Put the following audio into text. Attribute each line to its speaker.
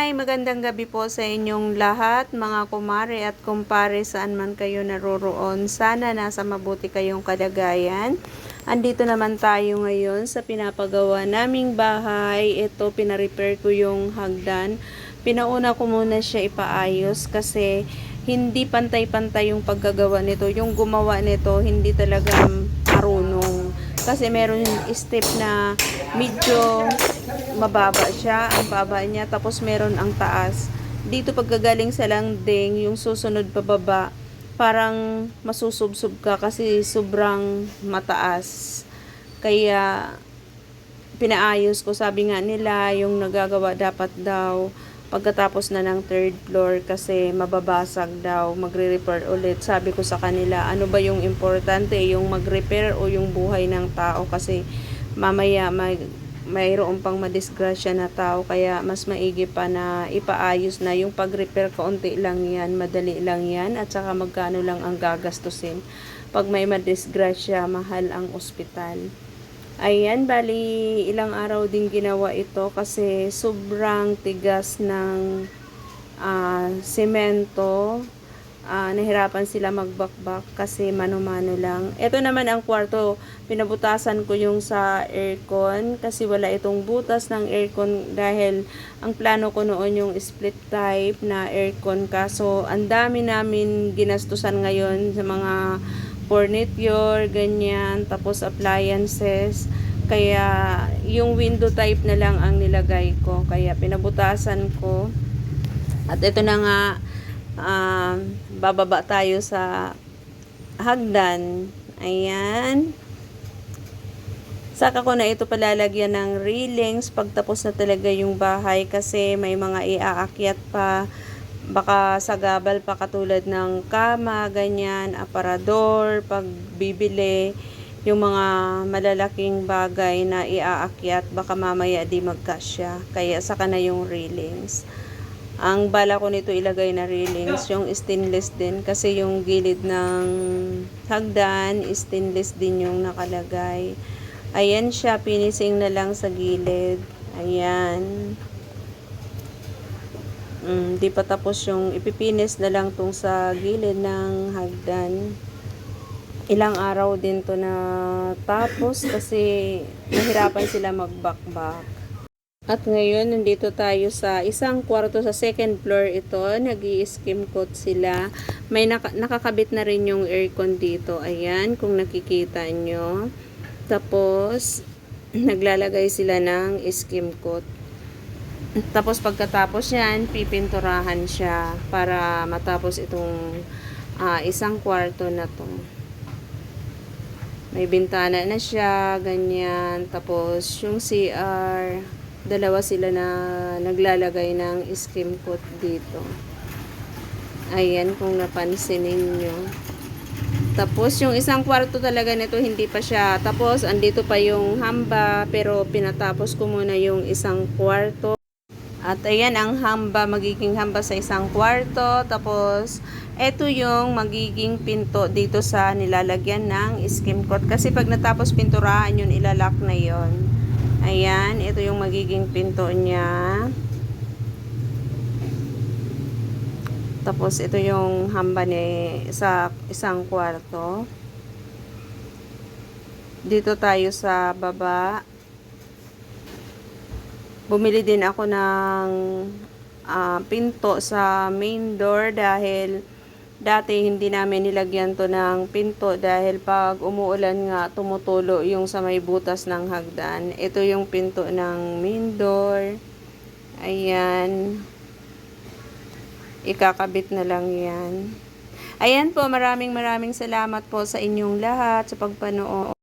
Speaker 1: Hi! Magandang gabi po sa inyong lahat, mga kumare at kumpare saan man kayo naroroon. Sana nasa mabuti kayong kalagayan. Andito naman tayo ngayon sa pinapagawa naming bahay. Ito, pinarepair ko yung hagdan. Pinauna ko muna siya ipaayos kasi hindi pantay-pantay yung paggagawa nito. Yung gumawa nito, hindi talaga. Kasi meron step na medyo mababa siya, ang baba niya, tapos meron ang taas. Dito pagkagaling sa langding, yung susunod pababa, parang masusubsob ka kasi sobrang mataas. Kaya pinaayos ko, sabi nga nila, yung nagagawa dapat daw pagkatapos na ng third floor kasi mababasag daw, magre-repair ulit. Sabi ko sa kanila, ano ba yung importante, yung mag-repair o yung buhay ng tao? Kasi mamaya mag mayroon pang madisgrasya na tao kaya mas maigi pa na ipaayos na yung pag-repair. Kaunti lang yan, madali lang yan at saka magkano lang ang gagastusin pag may madisgrasya mahal ang ospital ayan bali ilang araw din ginawa ito kasi sobrang tigas ng ah, semento. Ah, nahirapan sila magbakbak kasi mano-mano lang. Ito naman ang kwarto, pinabutasan ko yung sa aircon kasi wala itong butas ng aircon dahil ang plano ko noon yung split type na aircon. Kaso ang dami namin ginastusan ngayon sa mga furniture, ganyan, tapos appliances. Kaya yung window type na lang ang nilagay ko. Kaya pinabutasan ko. At ito na nga, um, bababa tayo sa hagdan. Ayan. Saka ko na ito palalagyan ng railings pagtapos na talaga yung bahay kasi may mga iaakyat pa baka sagabal pa katulad ng kama, ganyan, aparador, pag bibili, yung mga malalaking bagay na iaakyat, baka mamaya di magkasya. Kaya saka na yung railings. Ang bala ko nito ilagay na railings, yung stainless din kasi yung gilid ng hagdan, stainless din yung nakalagay. Ayan siya, finishing na lang sa gilid. Ayan. Mm, di pa tapos yung ipipinis na lang tong sa gilid ng hagdan. Ilang araw din to na tapos kasi nahirapan sila magbakbak. At ngayon, nandito tayo sa isang kwarto sa second floor ito. nag skim coat sila. May naka- nakakabit na rin yung aircon dito. Ayan, kung nakikita nyo. Tapos, naglalagay sila ng skim coat. Tapos pagkatapos yan, pipinturahan siya para matapos itong ah, isang kwarto na to. May bintana na siya, ganyan. Tapos yung CR, dalawa sila na naglalagay ng skim coat dito. Ayan kung napansin ninyo. Tapos yung isang kwarto talaga nito hindi pa siya. Tapos andito pa yung hamba pero pinatapos ko muna yung isang kwarto. At ayan ang hamba, magiging hamba sa isang kwarto. Tapos, ito yung magiging pinto dito sa nilalagyan ng skim coat. Kasi pag natapos pinturahan yun, ilalak na yon Ayan, ito yung magiging pinto niya. Tapos, ito yung hamba ni sa isang kwarto. Dito tayo sa baba. Bumili din ako ng uh, pinto sa main door dahil dati hindi namin nilagyan to ng pinto dahil pag umuulan nga tumutulo yung sa may butas ng hagdan. Ito yung pinto ng main door. Ayan. Ikakabit na lang yan. Ayan po, maraming maraming salamat po sa inyong lahat sa pagpanood.